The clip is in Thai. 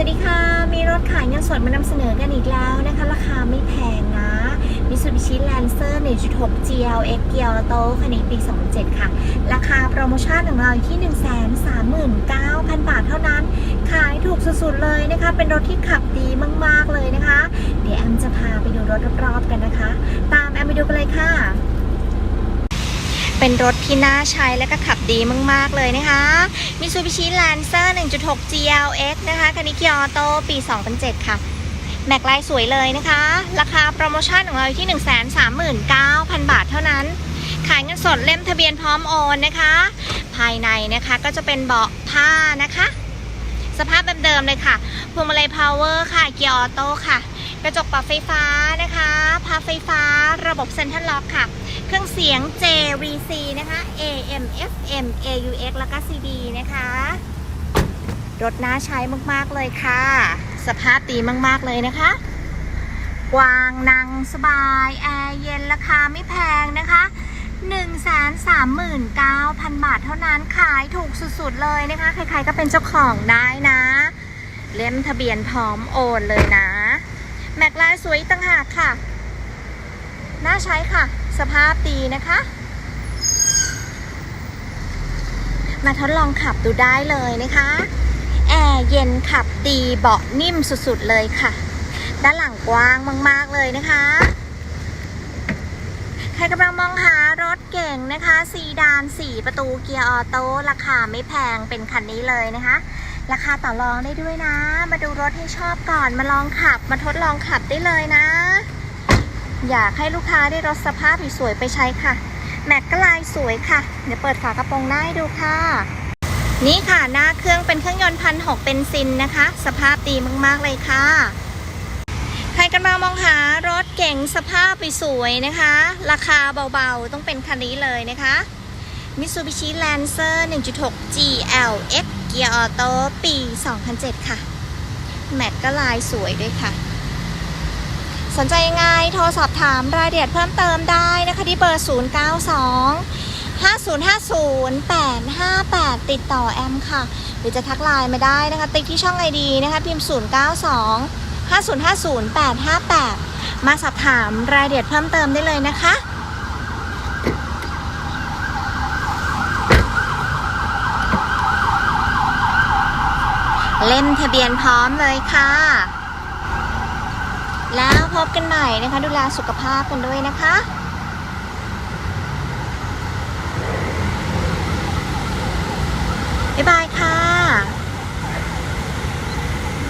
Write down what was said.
สวัสดีค่ะ มีรถขายเงินสดมานำเสนอกันอีกแล้วนะคะ ราคาไม่แพงนะ Mitsubishi Lancer 1.6 GLX เกียร์โตคันนี้ปี2007ค่ะ ราคาโปรโมชั่นของเราอยู่ที่ 139,000 บาทเท่านั้น ขายถูกสุดๆเลยนะคะ เป็นรถที่ขับดีมากๆเลยนะคะ เดี๋ยวแอมจะพาไปดูรถรอบๆกันนะคะ ตามแอมไปดูกันเลยค่ะ เป็นรถที่น่าใช้และก็ขับดีมาก ๆ เลยนะคะ Mitsubishi Lancer 1.6 GLX นะคะคันนี้เกียร์ออโต้ปี 2007 ค่ะ แม็กลายสวยเลยนะคะ ราคาโปรโมชั่นของเราอยู่ที่ 139,000 บาทเท่านั้น ขายเงินสดเล่มทะเบียนพร้อมโอนนะคะ ภายในนะคะก็จะเป็นเบาะผ้านะคะ สภาพเดิมๆเลยค่ะพวงมาลัยพาวเวอร์ค่ะ เกียร์ออโต้ค่ะ กระจกปรับไฟฟ้านะคะพับไฟฟ้าระบบเซ็นทรัลล็อกค่ะ เครื่องเสียง JVC นะคะ AM FM AUX แล้วก็ CD นะคะ รถน่าใช้มากๆเลยค่ะ สภาพดีมากๆเลยนะคะ กว้างนั่งสบาย แอร์เย็นราคาไม่แพงนะคะ139,000 บาทเท่านั้นขายถูกสุดๆเลยนะคะ ใครๆก็เป็นเจ้าของได้นะ เล่มทะเบียนพร้อมโอนเลยนะ แม็กลายสวยตั้งหากค่ะ น่าใช้ค่ะ สภาพดีนะคะ มาทดลองขับดูได้เลยนะคะ แอร์เย็นขับดีเบาะนิ่มสุดๆเลยค่ะ ด้านหลังกว้างมากๆเลยนะคะ ใครกำลังมองหารถเก่งนะคะ ซีดาน 4 ประตูเกียร์ออโต้ราคาไม่แพงเป็นคันนี้เลยนะคะ ราคาต่อรองได้ด้วยนะ มาดูรถให้ชอบก่อนมาลองขับ มาทดลองขับได้เลยนะ อยากให้ลูกค้าได้รถสภาพสวยไปใช้ค่ะ แม็กก็ลายสวยค่ะ เดี๋ยวเปิดฝากระโปรงหน้าให้ดูค่ะ นี่ค่ะหน้าเครื่องเป็นเครื่องยนต์พันหกเป็นซินนะคะ สภาพดีมากๆเลยค่ะใครกันมามองหารถเก๋งสภาพสวยๆนะคะ ราคาเบาๆ ต้องเป็นคันนี้เลยนะคะ Mitsubishi Lancer 1.6 GLX เกียร์ออโต้ปี 2007 ค่ะ แม็กก็ลายสวยด้วยค่ะ สนใจยังไงโทรสอบถามรายละเอียดเพิ่มเติมได้นะคะที่เบอร์ 092 5050 858 ติดต่อแอมค่ะ หรือจะทักไลน์มาได้นะคะ ติ๊กที่ช่องไอดีนะคะพิมพ์ 092 5050 858 มาสอบถามรายละเอียดเพิ่มเติมได้เลยนะคะ เล่มทะเบียนพร้อมเลยค่ะ แล้วพบกันใหม่นะคะ ดูแลสุขภาพกันด้วยนะคะบ๊ายบายค่ะ